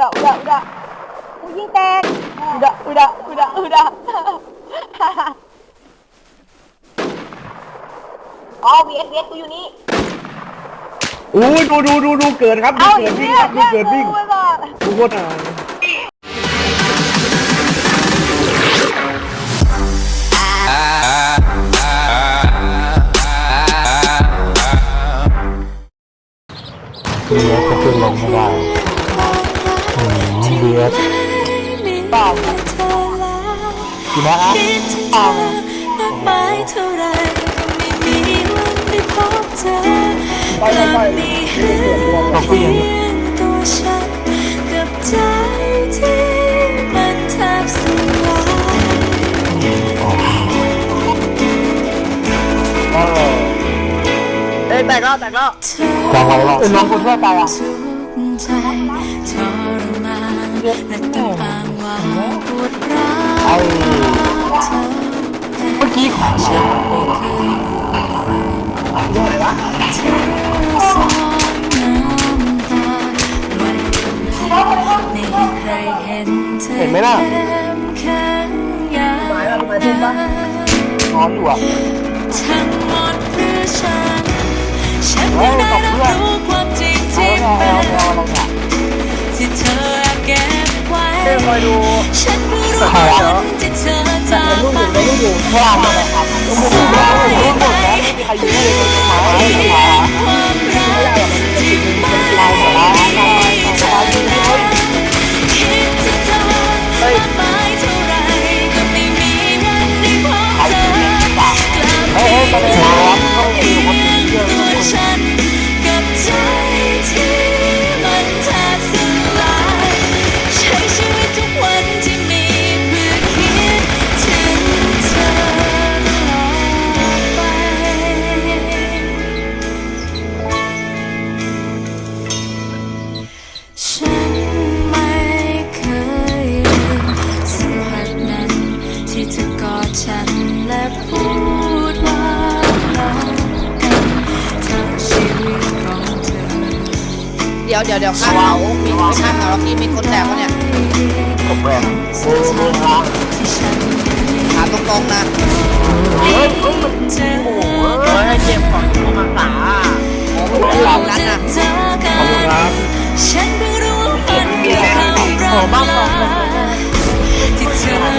ดะอุดะอุดะกูยิงแตกอุดะอุดะอุดะอุดะอ๋อเวียดเวียดกูอยู่นี่อู้ยดูดูดูดูเกิดครับดูเอาเกิอีดกวิ่งแล้ควรับดูเกิดวิ่งกูไปก่อนดูโคตรอะเบียร์ก็ขึ้นลงไม่ได้อื มเบียร์เปล่ากี่นัดนะคิดถึงเธอมากมายเท่าไรก็ไม่มีวันได้พบเธอกลับมีเพียงตัวฉันกับใจที่มันแทบสลายเอ้ยแตกแล้วแตกแล้วเธอจางไว้หรอกน้องคนช่วยไปอะทุกใจทรม และต้องอ้างว่าปวดร้าวเธอเมื่อกี้ขอฉันไม่เคยดนไหนวะเธอซ่อนน้ำตาไว้ข้างในไม่ให้ใครเห็นเธอเห็นไหมล่ะเข้มแข็งอย่างหมายแล้วทำไมพุ่งนอนอยู่อะทั้งหมดเพื่อฉันฉันไม่ได้รับรู้ความจริงเอาที่อเป็นที่เธอ คอยดูฉันเพิ่งรู้วันที่เธอจากลูกไปอยู่ลูกอยู่พลาดเลยครับลูกหมดแล้วลูกหมดแล้วไม่มีใครยืนเลยหมาไม่มี ดี๋ยวเดี๋ยวเดี๋ยวข้างเขามีข้างเขาที่มีคนแตกวะเนี่ยผมแรงโอ้โหที่ฉันขาตรงๆนะเฮ้ยเฮ้ยมันเจอโอ้โหเฮ้ยเจ็บของขอมังสาเราจะเจอกัขอบคุณครับฉันเพิ่รู้มันคือความรักที่เธอ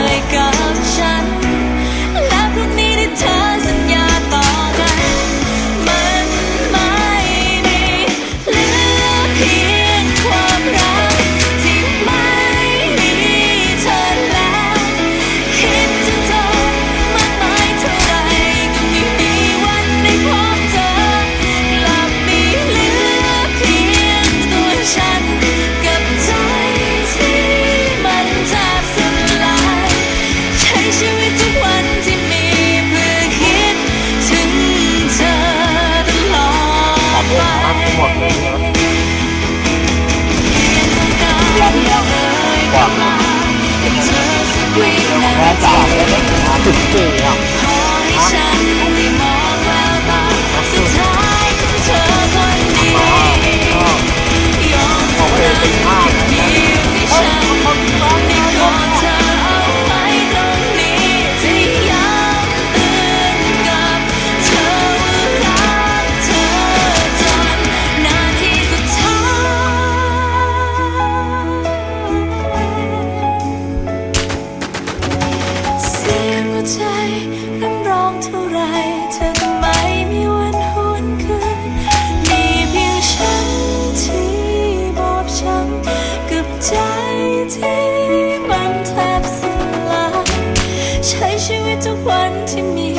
อสักวินาแม่จ๋ายเลยนะสิบสี่อะ ใจรำร้องเท่าไรเธอทำไมมีวันหวนคืน มีเพียงฉันที่บอบช้ำกับใจที่มันแทบสลายใช้ชีวิตทุกวันที่มี